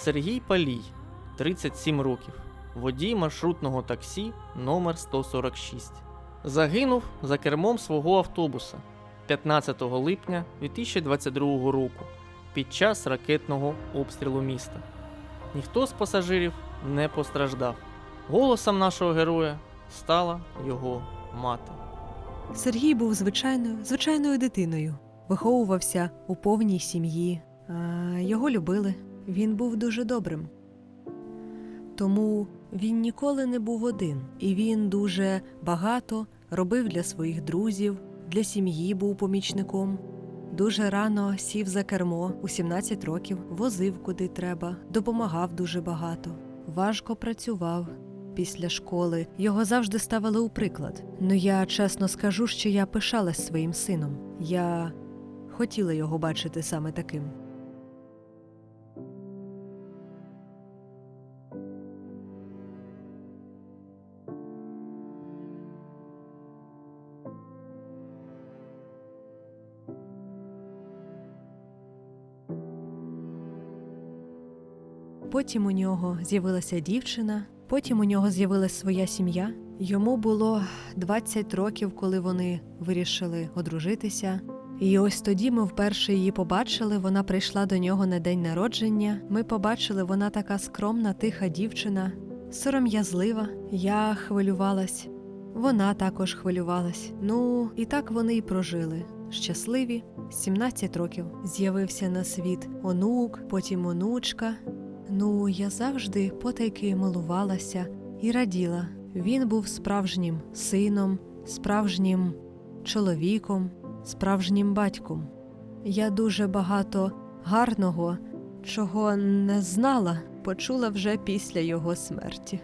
Сергій Палій, 37 років, водій маршрутного таксі номер 146. Загинув за кермом свого автобуса 15 липня 2022 року під час ракетного обстрілу міста. Ніхто з пасажирів не постраждав. Голосом нашого героя стала його мати. Сергій був звичайною, звичайною дитиною, виховувався у повній сім'ї. Його любили. Він був дуже добрим. Тому він ніколи не був один, і він дуже багато робив для своїх друзів, для сім'ї був помічником. Дуже рано сів за кермо у 17 років, возив куди треба, допомагав дуже багато, важко працював. Після школи його завжди ставили у приклад. Ну я чесно скажу, що я пишалась своїм сином. Я хотіла його бачити саме таким. Потім у нього з'явилася дівчина, потім у нього з'явилася своя сім'я. Йому було 20 років, коли вони вирішили одружитися. І ось тоді ми вперше її побачили. Вона прийшла до нього на день народження. Ми побачили, вона така скромна, тиха дівчина, сором'язлива. Я хвилювалась, вона також хвилювалась. Ну, і так вони й прожили. Щасливі, 17 років. З'явився на світ онук, потім онучка. Ну, я завжди потайки милувалася і раділа. Він був справжнім сином, справжнім чоловіком, справжнім батьком. Я дуже багато гарного, чого не знала, почула вже після його смерті.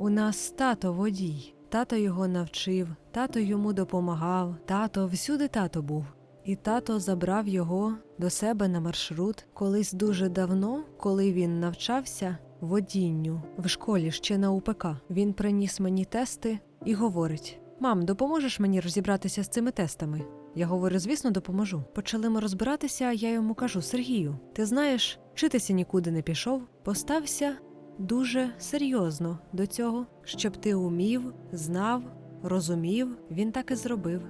У нас тато водій. Тато його навчив, тато йому допомагав, тато всюди тато був. І тато забрав його до себе на маршрут колись дуже давно, коли він навчався водінню в школі ще на УПК. Він приніс мені тести і говорить: Мам, допоможеш мені розібратися з цими тестами? Я говорю, звісно, допоможу. Почали ми розбиратися, а я йому кажу: Сергію, ти знаєш, вчитися нікуди не пішов, постався дуже серйозно до цього, щоб ти умів, знав, розумів, він так і зробив.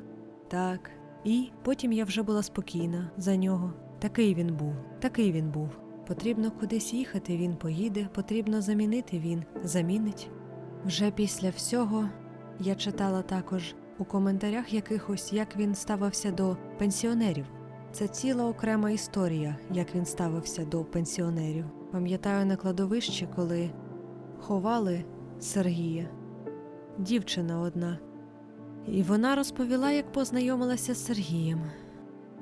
Так. І потім я вже була спокійна за нього. Такий він був, такий він був. Потрібно кудись їхати, він поїде, потрібно замінити, він замінить. Вже після всього я читала також у коментарях якихось, як він ставився до пенсіонерів. Це ціла окрема історія, як він ставився до пенсіонерів. Пам'ятаю на кладовищі, коли ховали Сергія, дівчина одна. І вона розповіла, як познайомилася з Сергієм.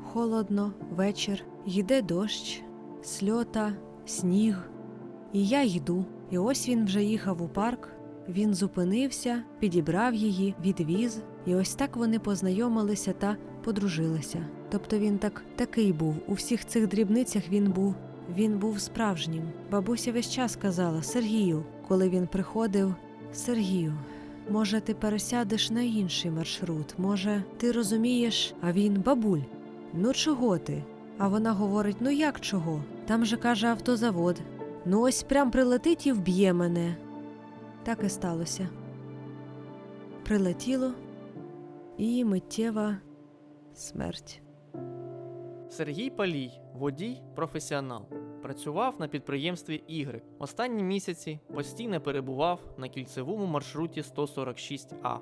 Холодно, вечір, йде дощ, сльота, сніг. І я йду. І ось він вже їхав у парк. Він зупинився, підібрав її, відвіз, і ось так вони познайомилися та подружилися. Тобто він так такий був. У всіх цих дрібницях він був. Він був справжнім. Бабуся весь час казала Сергію, коли він приходив, Сергію, може, ти пересядеш на інший маршрут, може, ти розумієш, а він бабуль. Ну чого ти? А вона говорить: ну як чого? Там же каже автозавод. Ну ось прям прилетить і вб'є мене. Так і сталося. Прилетіло і миттєва смерть. Сергій Палій, водій, професіонал. Працював на підприємстві Y. Останні місяці постійно перебував на кільцевому маршруті 146А.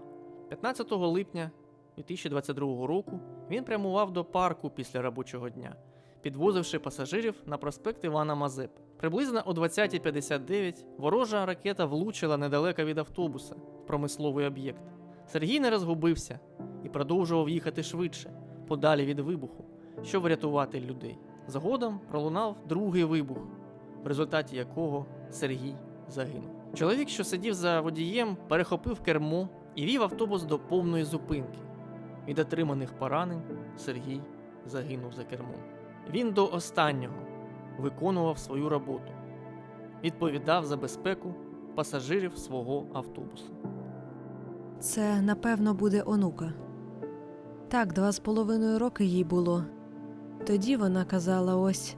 15 липня 2022 року він прямував до парку після робочого дня, підвозивши пасажирів на проспект Івана Мазепи. Приблизно о 20.59 ворожа ракета влучила недалеко від автобуса в промисловий об'єкт. Сергій не розгубився і продовжував їхати швидше, подалі від вибуху щоб врятувати людей. Згодом пролунав другий вибух, в результаті якого Сергій загинув. Чоловік, що сидів за водієм, перехопив кермо і вів автобус до повної зупинки. Від отриманих поранень Сергій загинув за кермом. Він до останнього виконував свою роботу, відповідав за безпеку пасажирів свого автобуса. Це, напевно, буде онука. Так, два з половиною роки їй було. Тоді вона казала: ось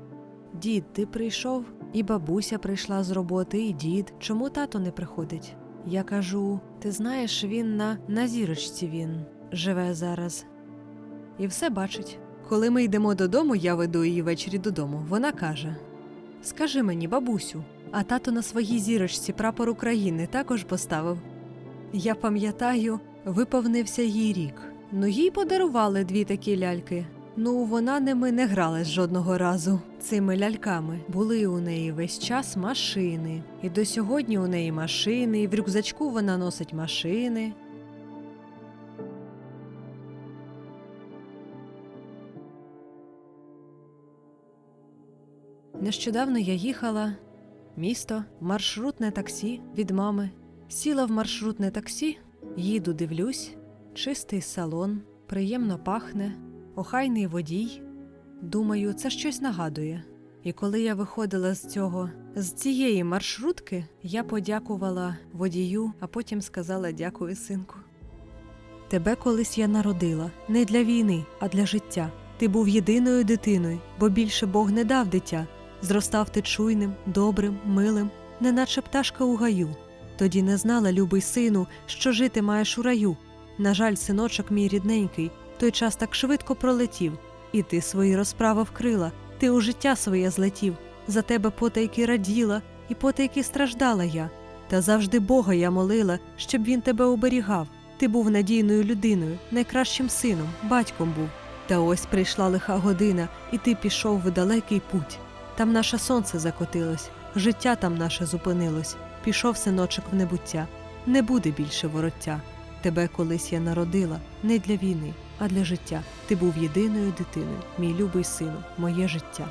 дід, ти прийшов, і бабуся прийшла з роботи, і дід. Чому тато не приходить? Я кажу: ти знаєш, він на, на зірочці він живе зараз. І все бачить. Коли ми йдемо додому, я веду її ввечері додому. Вона каже: Скажи мені, бабусю, а тато на своїй зірочці прапор України також поставив. Я пам'ятаю, виповнився їй рік. Ну їй подарували дві такі ляльки. Ну, вона ними не гралась жодного разу. Цими ляльками були у неї весь час машини. І до сьогодні у неї машини, і в рюкзачку вона носить машини. Нещодавно я їхала місто, маршрутне таксі від мами. Сіла в маршрутне таксі, їду, дивлюсь, чистий салон, приємно пахне, охайний водій. Думаю, це щось нагадує. І коли я виходила з цього, з цієї маршрутки, я подякувала водію, а потім сказала дякую, синку. Тебе колись я народила не для війни, а для життя. Ти був єдиною дитиною, бо більше Бог не дав дитя. Зростав ти чуйним, добрим, милим, неначе пташка у гаю. Тоді не знала, любий сину, що жити маєш у раю. На жаль, синочок мій рідненький, той час так швидко пролетів, і ти свої розправи вкрила, ти у життя своє злетів. За тебе потайки раділа, і потайки страждала я. Та завжди Бога я молила, щоб він тебе оберігав. Ти був надійною людиною, найкращим сином, батьком був. Та ось прийшла лиха година, і ти пішов в далекий путь. Там наше сонце закотилось, життя там наше зупинилось. Пішов синочок в небуття, не буде більше вороття. Тебе колись я народила не для війни, а для життя. Ти був єдиною дитиною, мій любий сину, моє життя.